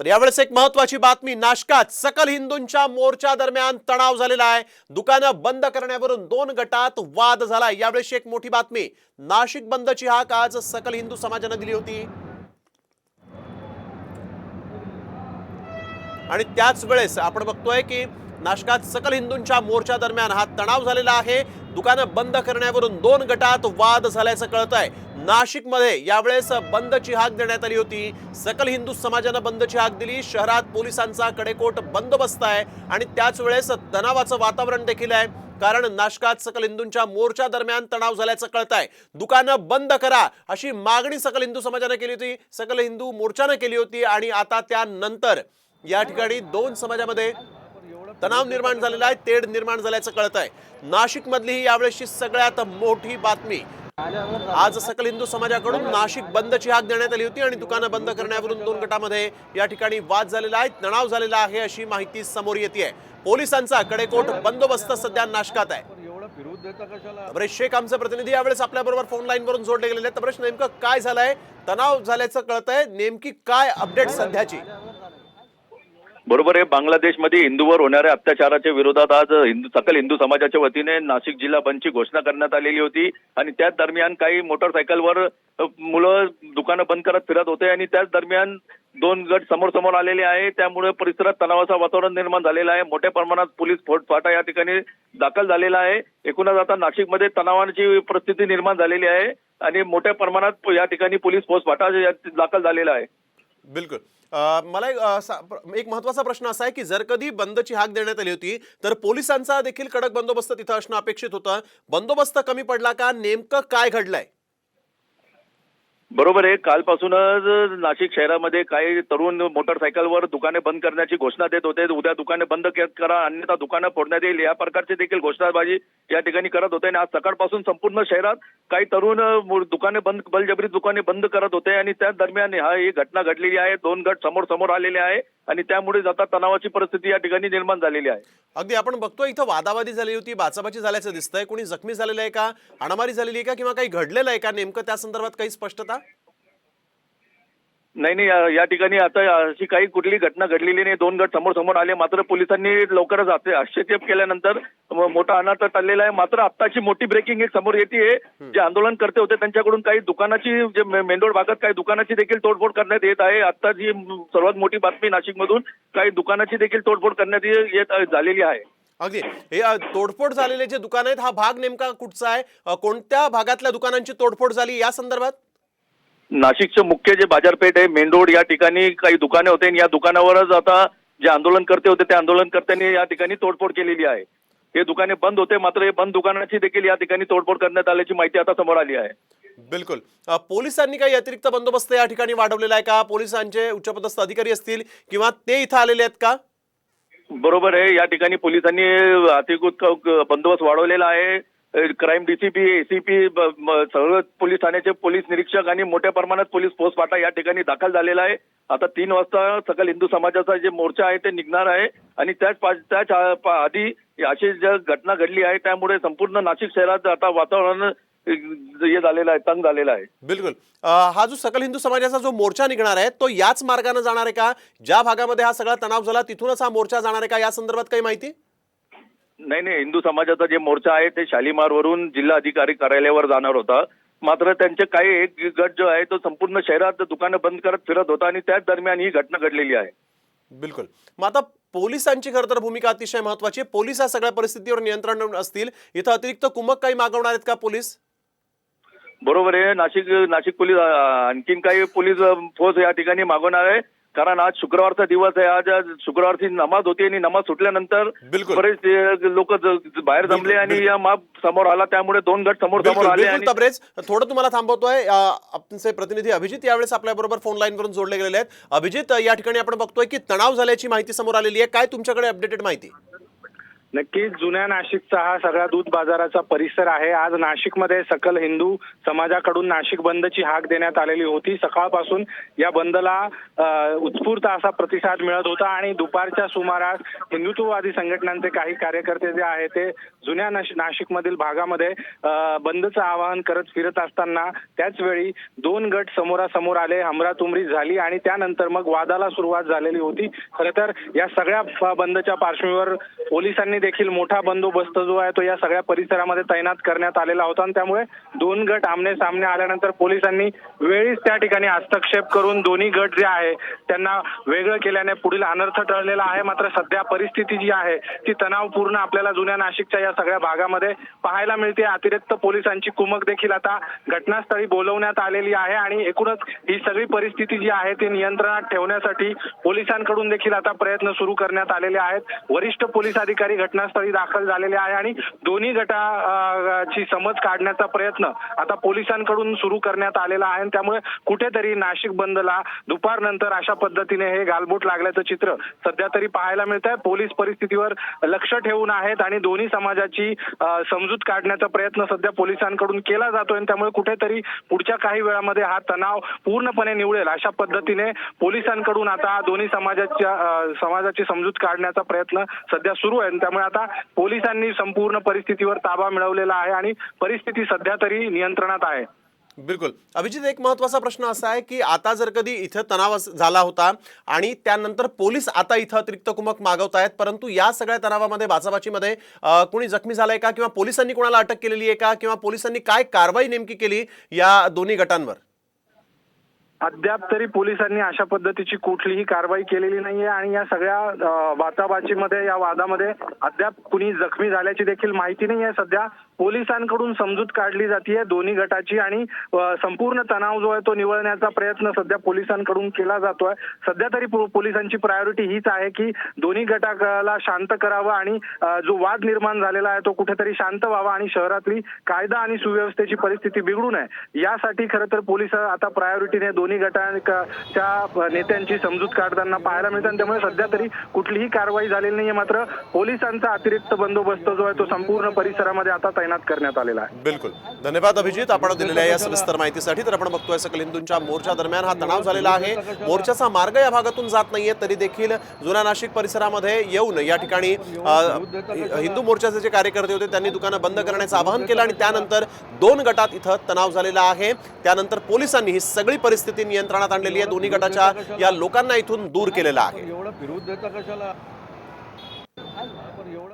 तर यावेळेस एक महत्वाची बातमी नाशकात सकल हिंदूंच्या मोर्चा दरम्यान तणाव झालेला आहे. दुकानं बंद करण्यावरून दोन गटात वाद झाला यावेळेस एक मोठी बातमी नाशिक बंदची हाक आज सकल हिंदू समाजानं दिली होती. आणि त्याच वेळेस आपण बघतोय की नाशकात सकल हिंदूंच्या मोर्चा दरम्यान हा तणाव झालेला आहे. दुकानं बंद करण्यावरून दोन गटात वाद झाल्याचं कळत आहे नाशिकमध्ये यावेळेस बंदची हाक देण्यात आली होती. सकल हिंदू समाजानं बंदची हाक दिली. शहरात पोलिसांचा कडेकोट बंदोबस्त आहे आणि त्याच वेळेस तणावाचं वातावरण देखील आहे. कारण नाशकात सकल हिंदूंच्या मोर्चा दरम्यान तणाव झाल्याचं कळत आहे दुकानं बंद करा अशी मागणी सकल हिंदू समाजानं केली होती. सकल हिंदू मोर्चानं केली होती आणि आता त्यानंतर या ठिकाणी दोन समाजामध्ये तणाव निर्माण झालेला आहे तेढ निर्माण झाल्याचं कळत आहे नाशिक मधली ही यावेळेसची सगळ्यात मोठी बातमी. आज सकल हिंदू समाजाकडून नाशिक बंदची हाक देण्यात आली होती आणि दुकानं बंद करण्यावरून दोन गटामध्ये या ठिकाणी वाद झालेला आहे तणाव झालेला आहे अशी माहिती समोर येते पोलिसांचा कडेकोट बंदोबस्त सध्या नाशकात आहे. एवढं शेख आमचे प्रतिनिधी यावेळेस आपल्या बरोबर फोन लाईन वरून जोडले गेलेले आहेत. नेमकं काय झालंय? तणाव झाल्याचं कळतंय. नेमकी काय अपडेट सध्याची? बरोबर आहे बांगलादेशमध्ये हिंदूवर होणाऱ्या अत्याचाराच्या विरोधात आज हिंदू सकल हिंदू समाजाच्या वतीने नाशिक जिल्हा बंदची घोषणा करण्यात आलेली होती. आणि त्याच दरम्यान काही मोटरसायकलवर मुलं दुकानं बंद करत फिरत होते आणि त्याच दरम्यान दोन गट समोर समोर आलेले आहे. त्यामुळे परिसरात तणावाचं वातावरण निर्माण झालेलं आहे. मोठ्या प्रमाणात पोलीस फोटफाटा या ठिकाणी दाखल झालेला आहे. एकूणच आता नाशिकमध्ये तणावाची परिस्थिती निर्माण झालेली आहे आणि मोठ्या प्रमाणात या ठिकाणी पोलीस फोटफाटा या- दाखल झालेला आहे. बिलकुल. मला एक एक महत्त्वाचा प्रश्न असा आहे की जर कधी बंदची हाक देण्यात आली होती तर पोलिसांचा देखील कडक बंदोबस्त तिथं असणं अपेक्षित होतं. बंदोबस्त कमी पडला का? नेमकं काय घडलंय? बरोबर आहे. कालपासूनच नाशिक शहरामध्ये काही तरुण मोटरसायकलवर दुकाने बंद करण्याची घोषणा देत होते. उद्या दुकाने बंद करा अन्यथा दुकानं फोडण्यात येईल. या प्रकारची देखील घोषणाबाजी या ठिकाणी करत होते. आणि आज सकाळपासून संपूर्ण शहरात काही तरुण दुकाने बंद बलजबरी दुकाने बंद करत होते. आणि त्याच दरम्यान हा ही घटना घडलेली आहे. दोन गट समोर समोर आलेले आहे. आणि त्यामुळे आता तणावाची परिस्थिती या ठिकाणी निर्माण झालेली आहे. अगदी आपण बघतोय इथं वादावादी झाली होती बाचाबाची झाल्याचं दिसतंय. कोणी जखमी झालेलं आहे का? हाणामारी झालेली आहे का? किंवा काही घडलेलं आहे का? नेमकं त्या संदर्भात काही स्पष्टता? नाही नाही या- ठिकाणी आता अशी काही कुठली घटना घडलेली नाही. दोन गट समोर समोर आले. मात्र पोलिसांनी लवकरच हस्तक्षेप केल्यानंतर मोठा अनर्थ टळलेला आहे. मात्र आत्ताची मोठी ब्रेकिंग एक समोर येते. जे आंदोलन करते होते त्यांच्याकडून काही दुकानाची जे मे- मेंढोळ भागात काही दुकानाची देखील तोडफोड करण्यात येत आहे. आता जी सर्वात मोठी बातमी नाशिकमधून काही दुकानाची देखील तोडफोड करण्यात येत झालेली आहे. अगदी. हे तोडफोड झालेले जे दुकान आहेत हा भाग नेमका कुठचा आहे? कोणत्या भागातल्या दुकानांची तोडफोड झाली या संदर्भात? नाशिकचं मुख्य जे बाजारपेठ आहे मेन रोड या ठिकाणी काही दुकाने होते आणि या दुकानावरच आता जे आंदोलनकर्ते होते त्या आंदोलनकर्त्यांनी या ठिकाणी तोडफोड केलेली आहे. हे दुकाने बंद होते मात्र हे बंद दुकानाची देखील या ठिकाणी तोडफोड करण्यात आल्याची माहिती आता समोर आली आहे. बिलकुल. पोलिसांनी काही अतिरिक्त बंदोबस्त या ठिकाणी वाढवलेला आहे का? पोलिसांचे उच्चपदस्थ अधिकारी असतील किंवा ते इथं आलेले आहेत का? बरोबर आहे या ठिकाणी पोलिसांनी अतिकृत बंदोबस्त वाढवलेला आहे. क्राईम डीसीपी एसीपी सर्व पोलीस ठाण्याचे पोलीस निरीक्षक आणि मोठ्या प्रमाणात पोलीस फौजफाटा या ठिकाणी दाखल झालेला आहे. आता तीन वाजता सकल हिंदू समाजाचा जे मोर्चा आहे ते निघणार आहे आणि त्याच त्याच आधी अशी ज्या घटना घडली आहे त्यामुळे संपूर्ण नाशिक शहरात आता वातावरण हे झालेलं आहे तंग झालेला आहे. बिलकुल. हा जो सकल हिंदू समाजाचा जो मोर्चा निघणार आहे तो याच मार्गाने जाणार आहे का? ज्या भागामध्ये हा सगळा तणाव झाला तिथूनच हा मोर्चा जाणार आहे का? या संदर्भात काही माहिती? नाही नाही हिंदू समाजाचा जे मोर्चा आहे ते शालिमारवरून जिल्हा अधिकारी कार्यालयावर जाणार होता. मात्र त्यांचे काही एक गट जो आहे तो संपूर्ण शहरात दुकानं बंद करत फिरत होता आणि त्याच दरम्यान ही घटना घडलेली आहे. बिलकुल. मग आता पोलिसांची खरं तर भूमिका अतिशय महत्वाची आहे. पोलीस या सगळ्या परिस्थितीवर नियंत्रण असतील. इथं अतिरिक्त कुमक काही मागवणार आहेत का पोलीस? बरोबर आहे. नाशिक नाशिक पोलीस आणखीन काही पोलीस फौज या ठिकाणी मागवणार आहे. कारण आज शुक्रवारचा दिवस आहे आज आज शुक्रवारची नमाज होती आणि नमाज सुटल्यानंतर बिलकुल. बरेच लोक बाहेर जमले आणि बिलकुल. या माप समोर आला त्यामुळे दोन गट समोर समोर आले बिलकुल आणि तबरेज थोडं तुम्हाला थांबवतोय अ, आपचे प्रतिनिधी अभिजित यावेळेस आपल्या बरोबर फोन लाईन वरून जोडले गेलेले आहेत अभिजित या ठिकाणी आपण बघतोय की तणाव झाल्याची माहिती समोर आलेली आहे काय तुमच्याकडे अपडेटेड माहिती नक्कीच जुन्या नाशिकचा हा सगळा दूध बाजाराचा परिसर आहे. आज नाशिकमध्ये सकल हिंदू समाजाकडून नाशिक बंदची हाक देण्यात आलेली होती. सकाळपासून या बंदला उत्स्फूर्त असा प्रतिसाद मिळत होता आणि दुपारच्या सुमारास हिंदुत्ववादी संघटनांचे काही कार्यकर्ते जे आहे ते जुन्या नाशिकमधील भागामध्ये बंदचं आवाहन करत फिरत असताना त्याच वेळी दोन गट समोरासमोर आले हमरातुमरी झाली आणि त्यानंतर मग वादाला सुरुवात झालेली होती. खरं तर या सगळ्या बंदच्या पार्श्वभूमीवर पोलिसांनी देखील मोठा बंदोबस्त जो आहे तो या सगळ्या परिसरामध्ये तैनात करण्यात आलेला होता. आणि त्यामुळे दोन गट आमने सामने आल्यानंतर पोलिसांनी वेळीच त्या ठिकाणी हस्तक्षेप करून दोन्ही गट जे आहे त्यांना वेगळं केल्याने पुढील अनर्थ टळलेला आहे. मात्र सध्या परिस्थिती जी आहे ती तणावपूर्ण आपल्याला जुन्या नाशिकच्या या सगळ्या भागामध्ये पाहायला मिळते. अतिरिक्त पोलिसांची कुमक देखील आता घटनास्थळी बोलवण्यात आलेली आहे आणि एकूणच ही सगळी परिस्थिती जी आहे ती नियंत्रणात ठेवण्यासाठी पोलिसांकडून देखील आता प्रयत्न सुरू करण्यात आलेले आहेत. वरिष्ठ पोलीस अधिकारी घटनास्थळी दाखल झालेले आहे आणि दोन्ही गटाची समज काढण्याचा प्रयत्न आता पोलिसांकडून सुरू करण्यात आलेला आहे. आणि त्यामुळे कुठेतरी नाशिक बंदला दुपारनंतर अशा पद्धतीने हे गालबोट लागल्याचं चित्र सध्या तरी पाहायला मिळत आहे पोलीस परिस्थितीवर लक्ष ठेवून आहेत आणि दोन्ही समाजाची समजूत काढण्याचा प्रयत्न सध्या पोलिसांकडून केला जातोय. आणि त्यामुळे कुठेतरी पुढच्या काही वेळामध्ये हा तणाव पूर्णपणे निवडेल अशा पद्धतीने पोलिसांकडून आता दोन्ही समाजाच्या समाजाची समजूत काढण्याचा प्रयत्न सध्या सुरू आहे. आणि त्यामुळे आता पोलिसांनी संपूर्ण परिस्थितीवर ताबा मिळवलेला आहे आणि परिस्थिती सध्या तरी नियंत्रणात आहे. बिलकुल. अभिजित एक महत्त्वाचा प्रश्न असा आहे की आता जर कधी इथं तणाव झाला होता आणि त्यानंतर पोलीस आता इथं अतिरिक्त कुमक मागवतायत परंतु या सगळ्या तणावामध्ये बाचाबाचीमध्ये अं, कोणी जखमी झालाय का किंवा पोलिसांनी कोणाला अटक केलेली आहे का किंवा पोलिसांनी काय कारवाई नेमकी केली या दोन्ही गटांवर? अद्याप तरी पोलिसांनी अशा पद्धतीची कुठलीही कारवाई केलेली नाहीये आणि या सगळ्या वाचाबाचीमध्ये या वादामध्ये अद्याप कुणी जखमी झाल्याची देखील माहिती नाही आहे सध्या पोलिसांकडून समजूत काढली जाते दोन्ही गटाची आणि संपूर्ण तणाव जो आहे तो निवळण्याचा प्रयत्न सध्या पोलिसांकडून केला जातोय. सध्या तरी पोलिसांची प्रायोरिटी हीच आहे की दोन्ही गटाला शांत करावं आणि जो वाद निर्माण झालेला आहे तो कुठेतरी शांत व्हावा आणि शहरातली कायदा आणि सुव्यवस्थेची परिस्थिती बिघडू नये. यासाठी खरं तर पोलीस आता प्रायोरिटीने दोन्ही गटांच्या नेत्यांची समजूत काढताना पाहायला मिळतं आणि त्यामुळे सध्या तरी कुठलीही कारवाई झालेली नाहीये. मात्र पोलिसांचा अतिरिक्त बंदोबस्त जो आहे तो संपूर्ण परिसरामध्ये आता तैनात करण्यात आलेला आहे. बिलकुल. धन्यवाद अभिजित. आपण दिलेल्या या सविस्तर माहितीसाठी तर आपण बघतोय सकल हिंदूंच्या मोर्चा दरम्यान हा तणाव झालेला आहे. मोर्चाचा मार्ग या भागातून जात नाहीये तरी देखील जुन्या नाशिक परिसरामध्ये येऊन या ठिकाणी हिंदू मोर्चाचे जे कार्यकर्ते होते त्यांनी दुकानं बंद करण्याचं आवाहन केलं आणि त्यानंतर दोन गटात इथं तणाव झालेला आहे. त्यानंतर पोलिसांनी ही सगळी परिस्थिती नियंत्रणात आणलेली आहे. दोन्ही गटाच्या या लोकांना इथून दूर केलेलं आहे.